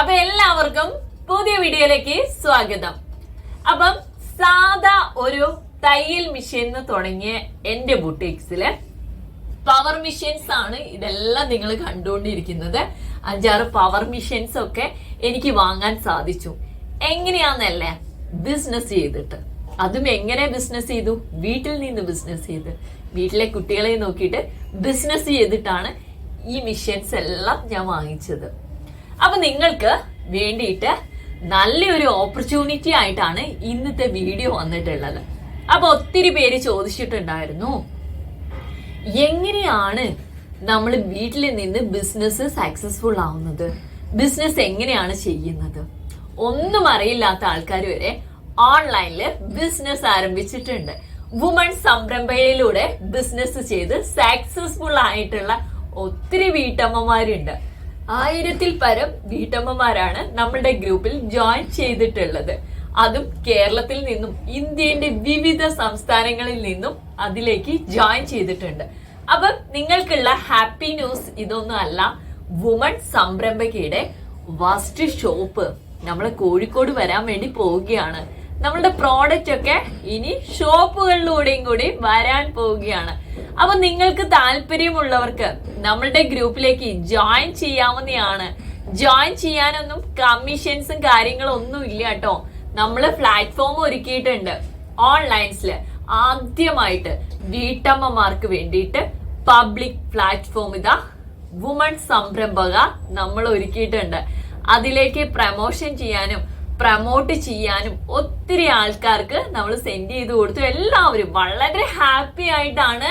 അപ്പൊ എല്ലാവർക്കും പുതിയ വീഡിയോയിലേക്ക് സ്വാഗതം. അപ്പം സാധാ ഒരു തയ്യൽ മെഷീൻ തുടങ്ങിയ എന്റെ ബുട്ടീക്സിൽ പവർ മെഷീൻസ് ആണ് ഇതെല്ലാം നിങ്ങൾ കണ്ടുകൊണ്ടിരിക്കുന്നത്. അഞ്ചാറ് പവർ മെഷീൻസ് ഒക്കെ എനിക്ക് വാങ്ങാൻ സാധിച്ചു. എങ്ങനെയാന്നല്ലേ ബിസിനസ് ചെയ്തിട്ട്? അതും എങ്ങനെ ബിസിനസ് ചെയ്തു? വീട്ടിൽ നിന്ന് ബിസിനസ് ചെയ്ത്. വീട്ടിലെ കുട്ടികളെ നോക്കിയിട്ട് ബിസിനസ് ചെയ്തിട്ടാണ് ഈ മെഷീൻസ് എല്ലാം ഞാൻ വാങ്ങിച്ചത്. അപ്പൊ നിങ്ങൾക്ക് വേണ്ടിയിട്ട് നല്ലൊരു ഓപ്പർച്യൂണിറ്റി ആയിട്ടാണ് ഇന്നത്തെ വീഡിയോ വന്നിട്ടുള്ളത്. അപ്പൊ ഒത്തിരി പേര് ചോദിച്ചിട്ടുണ്ടായിരുന്നു എങ്ങനെയാണ് നമ്മൾ വീട്ടിൽ നിന്ന് ബിസിനസ് സക്സസ്ഫുൾ ആവുന്നത്? ബിസിനസ് എങ്ങനെയാണ് ചെയ്യുന്നത്? ഒന്നും അറിയില്ലാത്ത ആൾക്കാർ വരെ ഓൺലൈനിൽ ബിസിനസ് ആരംഭിച്ചിട്ടുണ്ട്. വുമൺ സംരംഭയിലൂടെ ബിസിനസ് ചെയ്ത് സക്സസ്ഫുൾ ആയിട്ടുള്ള ഒത്തിരി വീട്ടമ്മമാരുണ്ട്. ആയിരത്തിൽ പരം വീട്ടമ്മമാരാണ് നമ്മളുടെ ഗ്രൂപ്പിൽ ജോയിൻ ചെയ്തിട്ടുള്ളത്. അതും കേരളത്തിൽ നിന്നും ഇന്ത്യയുടെ വിവിധ സംസ്ഥാനങ്ങളിൽ നിന്നും അതിലേക്ക് ജോയിൻ ചെയ്തിട്ടുണ്ട്. അപ്പം നിങ്ങൾക്കുള്ള ഹാപ്പി ന്യൂസ് ഇതൊന്നും അല്ല വുമൺ സംരംഭകയുടെ വസ്റ്റ് ഷോപ്പ് നമ്മൾ കോഴിക്കോട് വരാൻ വേണ്ടി പോവുകയാണ്. നമ്മളുടെ പ്രോഡക്റ്റ് ഒക്കെ ഇനി ഷോപ്പുകളിലൂടെയും കൂടി വരാൻ പോവുകയാണ്. അപ്പൊ നിങ്ങൾക്ക് താല്പര്യമുള്ളവർക്ക് നമ്മളുടെ ഗ്രൂപ്പിലേക്ക് ജോയിൻ ചെയ്യാവുന്നതാണ്. ജോയിൻ ചെയ്യാനൊന്നും കമ്മീഷൻസും കാര്യങ്ങളും ഒന്നും ഇല്ല കേട്ടോ. നമ്മൾ പ്ലാറ്റ്ഫോം ഒരുക്കിയിട്ടുണ്ട് ഓൺലൈൻസിൽ ആദ്യമായിട്ട് വീട്ടമ്മമാർക്ക് വേണ്ടിയിട്ട് പബ്ലിക് പ്ലാറ്റ്ഫോം ഇതാ വുമൺ സംരംഭക നമ്മൾ ഒരുക്കിയിട്ടുണ്ട്. അതിലേക്ക് പ്രമോഷൻ ചെയ്യാനും പ്രമോട്ട് ചെയ്യാനും ഒത്തിരി ആൾക്കാർക്ക് നമ്മൾ സെൻഡ് ചെയ്ത് കൊടുത്തു. എല്ലാവരും വളരെ ഹാപ്പി ആയിട്ടാണ്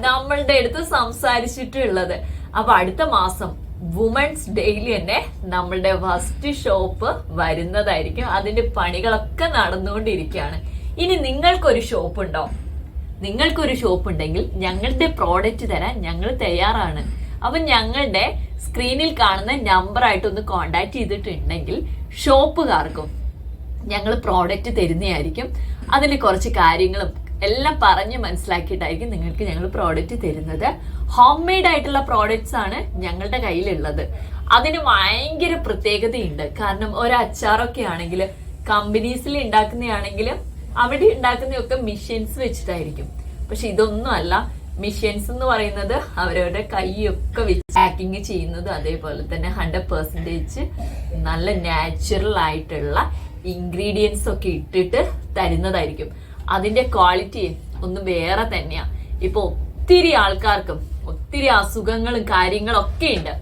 നമ്മളുടെ അടുത്ത് സംസാരിച്ചിട്ടുള്ളത്. അപ്പൊ അടുത്ത മാസം വുമൻസ് ഡെയിലി തന്നെ നമ്മളുടെ ഫസ്റ്റ് ഷോപ്പ് വരുന്നതായിരിക്കും. അതിന്റെ പണികളൊക്കെ നടന്നുകൊണ്ടിരിക്കുകയാണ്. ഇനി നിങ്ങൾക്കൊരു ഷോപ്പ് ഉണ്ടോ? നിങ്ങൾക്കൊരു ഷോപ്പ് ഉണ്ടെങ്കിൽ ഞങ്ങളുടെ പ്രോഡക്റ്റ് തരാൻ ഞങ്ങൾ തയ്യാറാണ്. അപ്പൊ ഞങ്ങളുടെ സ്ക്രീനിൽ കാണുന്ന നമ്പർ ആയിട്ടൊന്ന് കോണ്ടാക്ട് ചെയ്തിട്ടുണ്ടെങ്കിൽ ഷോപ്പുകാർക്കും ഞങ്ങൾ പ്രോഡക്റ്റ് തരുന്നതായിരിക്കും. അതിൽ കുറച്ച് കാര്യങ്ങളും എല്ലാം പറഞ്ഞ് മനസ്സിലാക്കിയിട്ടായിരിക്കും നിങ്ങൾക്ക് ഞങ്ങൾ പ്രോഡക്റ്റ് തരുന്നത്. ഹോം മെയ്ഡ് ആയിട്ടുള്ള പ്രോഡക്റ്റ്സ് ആണ് ഞങ്ങളുടെ കയ്യിലുള്ളത്. അതിന് ഭയങ്കര പ്രത്യേകതയുണ്ട്. കാരണം ഒരു അച്ചാറൊക്കെ ആണെങ്കിൽ കമ്പനീസിൽ ഉണ്ടാക്കുന്നതാണെങ്കിലും അവിടെ ഉണ്ടാക്കുന്നതൊക്കെ മെഷീൻസ് വെച്ചിട്ടായിരിക്കും. പക്ഷെ ഇതൊന്നും അല്ല. മെഷീൻസ് എന്ന് പറയുന്നത് അവരവരുടെ കൈയൊക്കെ വെച്ച് പാക്കിങ് ചെയ്യുന്നത് അതേപോലെ തന്നെ ഹൺഡ്രഡ് പെർസെന്റേജ് നല്ല നാച്ചുറൽ ആയിട്ടുള്ള ഇൻഗ്രീഡിയൻസ് ഒക്കെ ഇട്ടിട്ട് തരുന്നതായിരിക്കും. അതിന്റെ ക്വാളിറ്റി ഒന്ന് വേറെ തന്നെയാ. ഇപ്പൊ ഒത്തിരി ആൾക്കാർക്കും ഒത്തിരി അസുഖങ്ങളും കാര്യങ്ങളും ഒക്കെ ഉണ്ട്.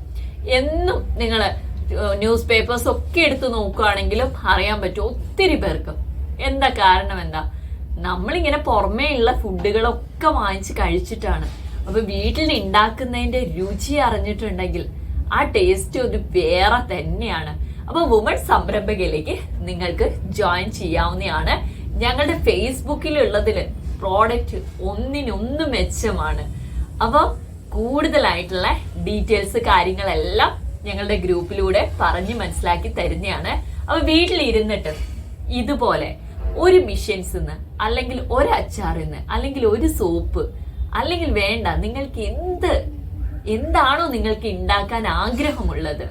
എന്നും നിങ്ങൾ ന്യൂസ് പേപ്പേഴ്സ് ഒക്കെ എടുത്ത് നോക്കുകയാണെങ്കിലും അറിയാൻ പറ്റും ഒത്തിരി പേർക്കും. എന്താ കാരണം എന്താ? നമ്മളിങ്ങനെ പുറമേ ഉള്ള ഫുഡുകളൊക്കെ വാങ്ങിച്ച് കഴിച്ചിട്ടാണ്. അപ്പൊ വീട്ടിൽ ഉണ്ടാക്കുന്നതിന്റെ രുചി അറിഞ്ഞിട്ടുണ്ടെങ്കിൽ ആ ടേസ്റ്റ് ഒരു വേറെ തന്നെയാണ്. അപ്പൊ വുമൺ സംരംഭകയിലേക്ക് നിങ്ങൾക്ക് ജോയിൻ ചെയ്യാവുന്നതാണ്. ഞങ്ങളുടെ ഫേസ്ബുക്കിലുള്ളതിൽ പ്രോഡക്റ്റ് ഒന്നിനൊന്ന് മെച്ചമാണ്. അപ്പൊ കൂടുതലായിട്ടുള്ള ഡീറ്റെയിൽസ് കാര്യങ്ങളെല്ലാം ഞങ്ങളുടെ ഗ്രൂപ്പിലൂടെ പറഞ്ഞ് മനസ്സിലാക്കി തരുന്നതാണ്. അപ്പൊ വീട്ടിലിരുന്നിട്ട് ഇതുപോലെ ഒരു നിന്ന് അല്ലെങ്കിൽ ഒരു അച്ചാറിൽ അല്ലെങ്കിൽ ഒരു സോപ്പ് അല്ലെങ്കിൽ വേണ്ട നിങ്ങൾക്ക് എന്ത് എന്താണോ നിങ്ങൾക്ക് ഉണ്ടാക്കാൻ ആഗ്രഹമുള്ളത്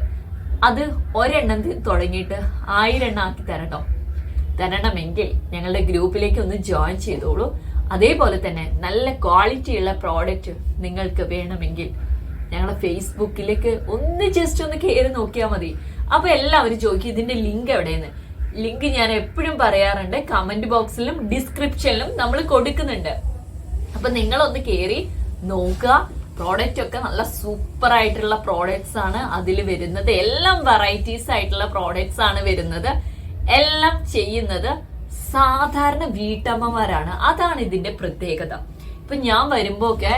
അത് ഒരെണ്ണം തുടങ്ങിയിട്ട് ആയിരം എണ്ണം ആക്കി തരട്ടോ തരണമെങ്കിൽ ഞങ്ങളുടെ ഗ്രൂപ്പിലേക്ക് ഒന്ന് ജോയിൻ ചെയ്തോളൂ. അതേപോലെ തന്നെ നല്ല ക്വാളിറ്റിയുള്ള പ്രോഡക്റ്റ് നിങ്ങൾക്ക് വേണമെങ്കിൽ ഞങ്ങളെ ഫേസ്ബുക്കിലേക്ക് ഒന്ന് ജസ്റ്റ് ഒന്ന് കയറി നോക്കിയാൽ മതി. അപ്പൊ എല്ലാവരും ചോദിക്കും ഇതിന്റെ ലിങ്ക് എവിടെയെന്ന്? ലിങ്ക് ഞാൻ എപ്പോഴും പറയാറുണ്ട്. കമന്റ് ബോക്സിലും ഡിസ്ക്രിപ്ഷനിലും നമ്മൾ കൊടുക്കുന്നുണ്ട്. അപ്പൊ നിങ്ങളൊന്ന് കയറി നോക്കുക. പ്രോഡക്റ്റ് ഒക്കെ നല്ല സൂപ്പർ ആയിട്ടുള്ള പ്രോഡക്ട്സ് ആണ് അതിൽ വരുന്നത്. എല്ലാം വെറൈറ്റീസ് ആയിട്ടുള്ള പ്രോഡക്ട്സ് ആണ് വരുന്നത്. എല്ലാം ചെയ്യുന്നത് സാധാരണ വീട്ടമ്മമാരാണ്. അതാണ് ഇതിന്റെ പ്രത്യേകത. ഇപ്പൊ ഞാൻ വരുമ്പോ ഒക്കെ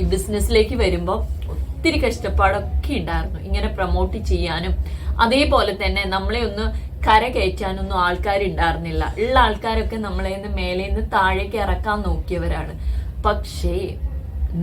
ഈ ബിസിനസ്സിലേക്ക് വരുമ്പോ ഒത്തിരി കഷ്ടപ്പാടൊക്കെ ഉണ്ടായിരുന്നു. ഇങ്ങനെ പ്രൊമോട്ട് ചെയ്യാനും അതേപോലെ തന്നെ നമ്മളെ ഒന്ന് കര കയറ്റാനൊന്നും ആൾക്കാരുണ്ടായിരുന്നില്ല ഉള്ള ആൾക്കാരൊക്കെ നമ്മളെ നിന്ന് മേലെ നിന്ന് താഴേക്ക് ഇറക്കാൻ നോക്കിയവരാണ്. പക്ഷേ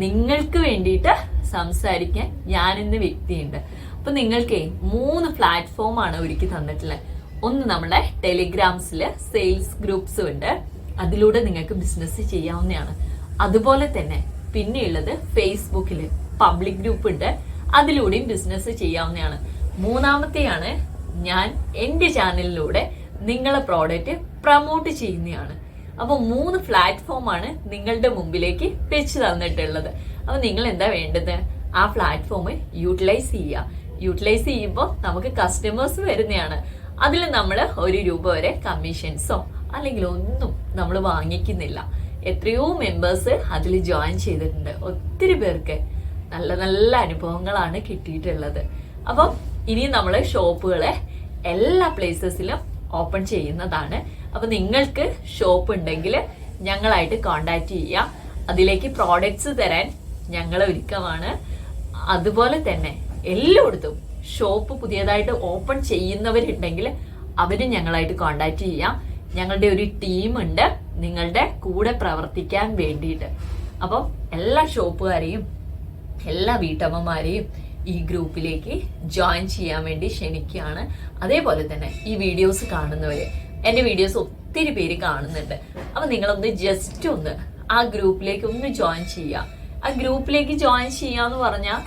നിങ്ങൾക്ക് വേണ്ടിയിട്ട് സംസാരിക്കാൻ ഞാനിന്ന് വ്യക്തിയുണ്ട്. അപ്പൊ നിങ്ങൾക്കേ മൂന്ന് പ്ലാറ്റ്ഫോമാണ് ഒരുക്കി തന്നിട്ടുള്ളത്. ഒന്ന് നമ്മളെ ടെലിഗ്രാംസിൽ സെയിൽസ് ഗ്രൂപ്പ്സ് ഉണ്ട്. അതിലൂടെ നിങ്ങൾക്ക് ബിസിനസ് ചെയ്യാവുന്നതാണ്. അതുപോലെ തന്നെ പിന്നെയുള്ളത് ഫേസ്ബുക്കിൽ പബ്ലിക് ഗ്രൂപ്പ് ഉണ്ട്. അതിലൂടെയും ബിസിനസ് ചെയ്യാവുന്നതാണ്. മൂന്നാമത്തെയാണ് ഞാൻ എന്റെ ചാനലിലൂടെ നിങ്ങളെ പ്രോഡക്റ്റ് പ്രമോട്ട് ചെയ്യുന്നതാണ്. അപ്പോൾ മൂന്ന് പ്ലാറ്റ്ഫോമാണ് നിങ്ങളുടെ മുമ്പിലേക്ക് വെച്ച് തന്നിട്ടുള്ളത്. അപ്പോൾ നിങ്ങൾ എന്താ വേണ്ടത്? ആ പ്ലാറ്റ്ഫോം യൂട്ടിലൈസ് ചെയ്യുക. യൂട്ടിലൈസ് ചെയ്യുമ്പോൾ നമുക്ക് കസ്റ്റമേഴ്സ് വരുന്നതാണ്. അതിൽ നമ്മൾ ഒരു രൂപ വരെ കമ്മീഷൻസോ അല്ലെങ്കിൽ ഒന്നും നമ്മൾ വാങ്ങിക്കുന്നില്ല. എത്രയോ മെമ്പേഴ്സ് അതിൽ ജോയിൻ ചെയ്തിട്ടുണ്ട്. ഒത്തിരി പേർക്ക് നല്ല നല്ല അനുഭവങ്ങളാണ് കിട്ടിയിട്ടുള്ളത്. അപ്പം ഇനി നമ്മൾ ഷോപ്പുകളെ എല്ലാ പ്ലേസസിലും ഓപ്പൺ ചെയ്യുന്നതാണ്. അപ്പം നിങ്ങൾക്ക് ഷോപ്പ് ഉണ്ടെങ്കിൽ ഞങ്ങളായിട്ട് കോണ്ടാക്ട് ചെയ്യാം അതിലേക്ക് പ്രോഡക്ട്സ് തരാൻ ഞങ്ങളെ ഒരുക്കമാണ് അതുപോലെ തന്നെ എല്ലായിടത്തും ഷോപ്പ് പുതിയതായിട്ട് ഓപ്പൺ ചെയ്യുന്നവരുണ്ടെങ്കിൽ അവരും ഞങ്ങളായിട്ട് കോണ്ടാക്ട് ചെയ്യാം. ഞങ്ങളുടെ ഒരു ടീമുണ്ട് നിങ്ങളുടെ കൂടെ പ്രവർത്തിക്കാൻ വേണ്ടിയിട്ട്. അപ്പം എല്ലാ ഷോപ്പുകാരെയും എല്ലാ വീട്ടമ്മമാരെയും ഈ ഗ്രൂപ്പിലേക്ക് ജോയിൻ ചെയ്യാൻ വേണ്ടി ക്ഷണിക്കുകയാണ്. അതേപോലെ തന്നെ ഈ വീഡിയോസ് കാണുന്നവര്. എന്റെ വീഡിയോസ് ഒത്തിരി പേര് കാണുന്നുണ്ട്. അപ്പൊ നിങ്ങളൊന്ന് ജസ്റ്റ് ഒന്ന് ആ ഗ്രൂപ്പിലേക്ക് ഒന്ന് ജോയിൻ ചെയ്യുക. ആ ഗ്രൂപ്പിലേക്ക് ജോയിൻ ചെയ്യാന്ന് പറഞ്ഞാൽ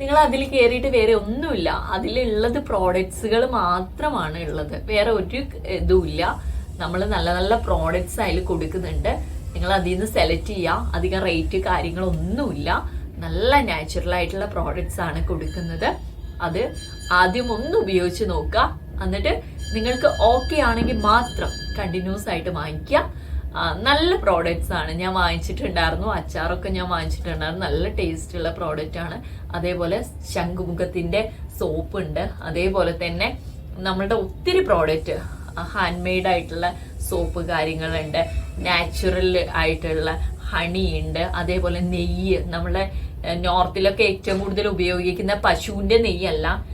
നിങ്ങൾ അതിൽ കയറിയിട്ട് വേറെ ഒന്നുമില്ല. അതിലുള്ളത് പ്രോഡക്ട്സുകൾ മാത്രമാണ് ഉള്ളത്. വേറെ ഒരു ഇതുമില്ല. നമ്മൾ നല്ല നല്ല പ്രോഡക്ട്സ് അതിൽ കൊടുക്കുന്നുണ്ട്. നിങ്ങൾ അതിൽ നിന്ന് സെലക്ട് ചെയ്യുക അധികം റേറ്റ് കാര്യങ്ങളൊന്നുമില്ല. നല്ല നാച്ചുറൽ ആയിട്ടുള്ള പ്രോഡക്ട്സ് ആണ് കൊടുക്കുന്നത്. അത് ആദ്യം ഒന്ന് ഉപയോഗിച്ച് നോക്കുക. എന്നിട്ട് നിങ്ങൾക്ക് ഓക്കെ ആണെങ്കിൽ മാത്രം കണ്ടിന്യൂസ് ആയിട്ട് വാങ്ങിക്കുക. നല്ല പ്രോഡക്റ്റ്സ് ആണ്. ഞാൻ വാങ്ങിച്ചിട്ടുണ്ടായിരുന്നു. അച്ചാറൊക്കെ ഞാൻ വാങ്ങിച്ചിട്ടുണ്ടായിരുന്നു. നല്ല ടേസ്റ്റ് ഉള്ള പ്രോഡക്റ്റ് ആണ്. അതേപോലെ ശംഖുമുഖത്തിന്റെ സോപ്പ് ഉണ്ട്. അതേപോലെ തന്നെ നമ്മളുടെ ഒത്തിരി പ്രോഡക്റ്റ് ഹാൻഡ് മെയ്ഡ് ആയിട്ടുള്ള സോപ്പ് കാര്യങ്ങളുണ്ട്. നാച്ചുറൽ ആയിട്ടുള്ള ഹണി ഉണ്ട്. അതേപോലെ നെയ്യ്. നമ്മളെ നോർത്തിലൊക്കെ ഏറ്റവും കൂടുതൽ ഉപയോഗിക്കുന്ന പശുവിന്റെ നെയ്യല്ല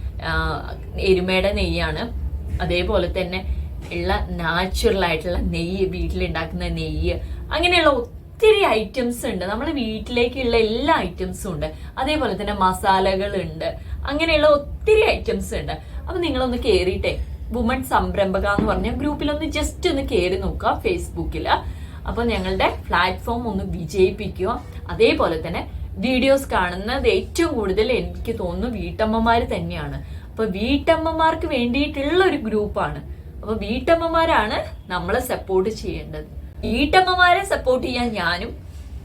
എരുമയുടെ നെയ്യാണ്. അതേപോലെ തന്നെ ഉള്ള നാച്ചുറൽ ആയിട്ടുള്ള നെയ്യ് വീട്ടിലുണ്ടാക്കുന്ന നെയ്യ് അങ്ങനെയുള്ള ഒത്തിരി ഐറ്റംസ് ഉണ്ട്. നമ്മുടെ വീട്ടിലേക്കുള്ള എല്ലാ ഐറ്റംസും ഉണ്ട്. അതേപോലെ തന്നെ മസാലകൾ ഉണ്ട് അങ്ങനെയുള്ള ഒത്തിരി ഐറ്റംസ് ഉണ്ട്. അപ്പൊ നിങ്ങളൊന്ന് കേറിയിട്ടെ. വുമൺ സംരംഭക എന്ന് പറഞ്ഞ ഗ്രൂപ്പിലൊന്ന് ജസ്റ്റ് ഒന്ന് കയറി നോക്കുക ഫേസ്ബുക്കിൽ അപ്പൊ ഞങ്ങളുടെ പ്ലാറ്റ്ഫോം ഒന്ന് വിജയിപ്പിക്കുക. അതേപോലെ തന്നെ വീഡിയോസ് കാണുന്നത് ഏറ്റവും കൂടുതൽ എനിക്ക് തോന്നുന്നു വീട്ടമ്മമാര് തന്നെയാണ്. അപ്പൊ വീട്ടമ്മമാർക്ക് വേണ്ടിയിട്ടുള്ള ഒരു ഗ്രൂപ്പാണ്. അപ്പൊ വീട്ടമ്മമാരാണ് നമ്മളെ സപ്പോർട്ട് ചെയ്യേണ്ടത്. വീട്ടമ്മമാരെ സപ്പോർട്ട് ചെയ്യാൻ ഞാനും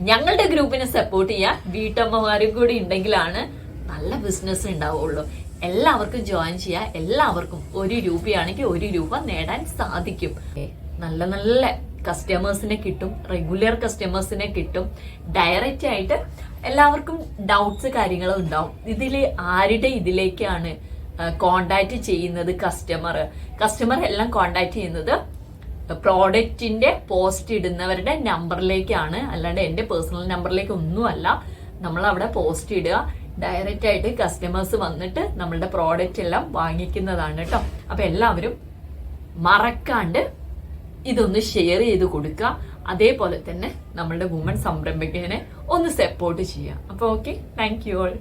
ഞങ്ങളുടെ ഗ്രൂപ്പിനെ സപ്പോർട്ട് ചെയ്യാൻ വീട്ടമ്മമാരും കൂടി ഉണ്ടെങ്കിലാണ് നല്ല ബിസിനസ് ഉണ്ടാവുള്ളൂ. എല്ലാവർക്കും ജോയിൻ ചെയ്യാം എല്ലാവർക്കും ഒരു രൂപയാണെങ്കിൽ ഒരു രൂപ നേടാൻ സാധിക്കും. നല്ല നല്ല കസ്റ്റമേഴ്സിനെ കിട്ടും റെഗുലർ കസ്റ്റമേഴ്സിനെ കിട്ടും. ഡയറക്റ്റ് ആയിട്ട് എല്ലാവർക്കും ഡൗട്ട്സ് കാര്യങ്ങളും ഉണ്ടാവും. ഇതിൽ ആരുടെ ഇതിലേക്കാണ് കോണ്ടാക്ട് ചെയ്യുന്നത് കസ്റ്റമർ കസ്റ്റമർ എല്ലാം കോണ്ടാക്ട് ചെയ്യുന്നത് പ്രോഡക്റ്റിന്റെ പോസ്റ്റ് ഇടുന്നവരുടെ നമ്പറിലേക്കാണ് അല്ലാണ്ട് എന്റെ പേഴ്സണൽ നമ്പറിലേക്ക് ഒന്നുമല്ല. നമ്മൾ അവിടെ പോസ്റ്റ് ഇടുക. ഡയറക്റ്റ് ആയിട്ട് കസ്റ്റമേഴ്സ് വന്നിട്ട് നമ്മളുടെ പ്രോഡക്റ്റ് എല്ലാം വാങ്ങിക്കുന്നതാണ് കേട്ടോ അപ്പൊ എല്ലാവരും മറക്കാണ്ട് ഇതൊന്ന് ഷെയർ ചെയ്ത് കൊടുക്കുക. അതേപോലെ തന്നെ നമ്മളുടെ വുമൺ സംരംഭകനെ ഒന്ന് സപ്പോർട്ട് ചെയ്യുക. അപ്പൊ ഓക്കെ താങ്ക് യു ഓൾ